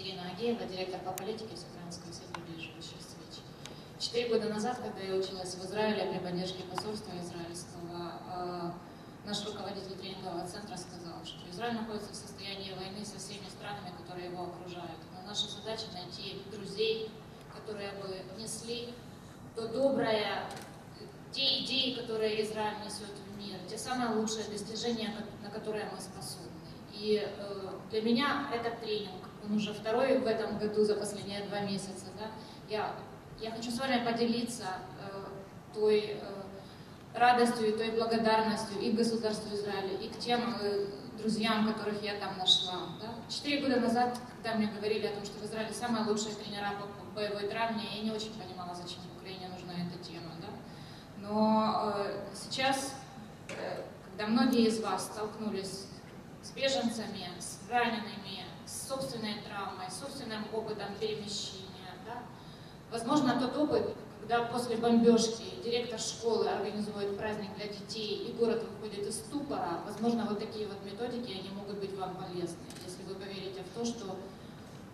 Ирина Агеева, директор по политике Всеукраинского центра «Ближайший свеч». Четыре года назад, когда я училась в Израиле при поддержке посольства израильского, э, наш руководитель тренингового центра сказал, что Израиль находится в состоянии войны со всеми странами, которые его окружают. Но наша задача найти друзей, которые бы несли то доброе, те идеи, которые Израиль несет в мир, те самые лучшие достижения, на которые мы способны. И э, для меня этот тренинг, он уже второй в этом году за последние два месяца, да, я, я хочу с вами поделиться э, той э, радостью и той благодарностью и к государству Израиля, и к тем друзьям, которых я там нашла. Да. Четыре года назад, когда мне говорили о том, что в Израиле самые лучшие тренера по боевой травме, я не очень понимала, зачем в Украине нужна эта тема. Да. Но э, сейчас, э, когда многие из вас столкнулись беженцами, с ранеными, с собственной травмой, с собственным опытом перемещения. Да? Возможно, тот опыт, когда после бомбежки директор школы организует праздник для детей и город выходит из ступора, возможно, вот такие вот методики, они могут быть вам полезны, если вы поверите в то, что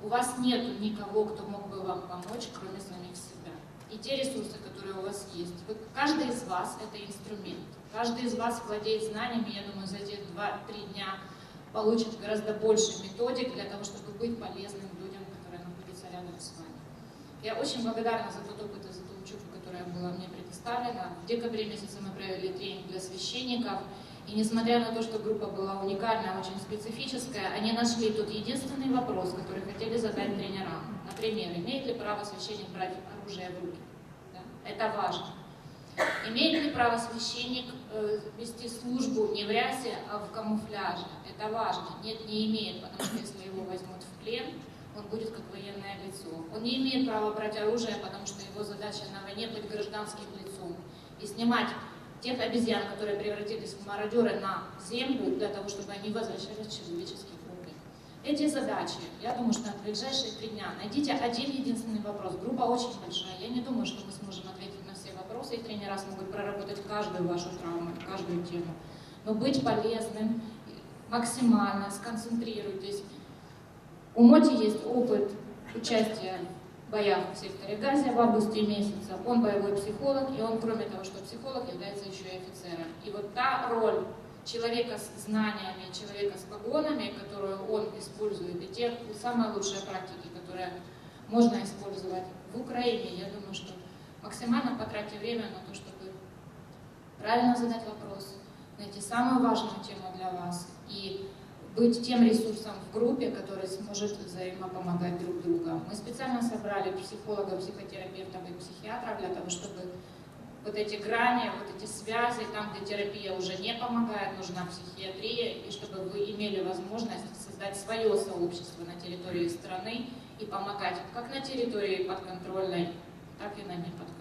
у вас нет никого, кто мог бы вам помочь, кроме самих себя. И те ресурсы, которые у вас есть, вы, каждый из вас это инструмент. Каждый из вас владеет знаниями, я думаю, за эти 2-3 дня получит гораздо больше методик для того, чтобы быть полезным людям, которые находятся рядом с вами. Я очень благодарна за тот опыт и за ту учебу, которая была мне предоставлена. В декабре месяце мы провели тренинг для священников, и несмотря на то, что группа была уникальная, очень специфическая, они нашли тот единственный вопрос, который хотели задать тренерам. Например, имеет ли право священник брать оружие в руки? Да? Это важно. Имеет ли право священник э, вести службу не в рясе, а в камуфляже? Это важно. Нет, не имеет, потому что если его возьмут в плен, он будет как военное лицо. Он не имеет права брать оружие, потому что его задача на войне быть гражданским лицом и снимать тех обезьян, которые превратились в мародеры на землю, для того, чтобы они возвращались в человеческий облик. Эти задачи, я думаю, что на ближайшие три дня найдите один единственный вопрос. Группа очень большая. Я не думаю, что мы и тренера смогут проработать каждую вашу травму, каждую тему. Но быть полезным максимально, сконцентрируйтесь. У Моти есть опыт участия в боях в секторе Газе в августе месяце. Он боевой психолог, и он, кроме того, что психолог, является еще и офицером. И вот та роль человека с знаниями, человека с погонами, которую он использует, и те самые лучшие практики, которые можно использовать в Украине, я думаю, что максимально потратьте время на то, чтобы правильно задать вопрос, найти самую важную тему для вас и быть тем ресурсом в группе, который сможет взаимопомогать друг другу. Мы специально собрали психологов, психотерапевтов и психиатров для того, чтобы вот эти грани, вот эти связи, там, где терапия уже не помогает, нужна психиатрия, и чтобы вы имели возможность создать свое сообщество на территории страны и помогать как на территории подконтрольной, так и на неподконтрольной.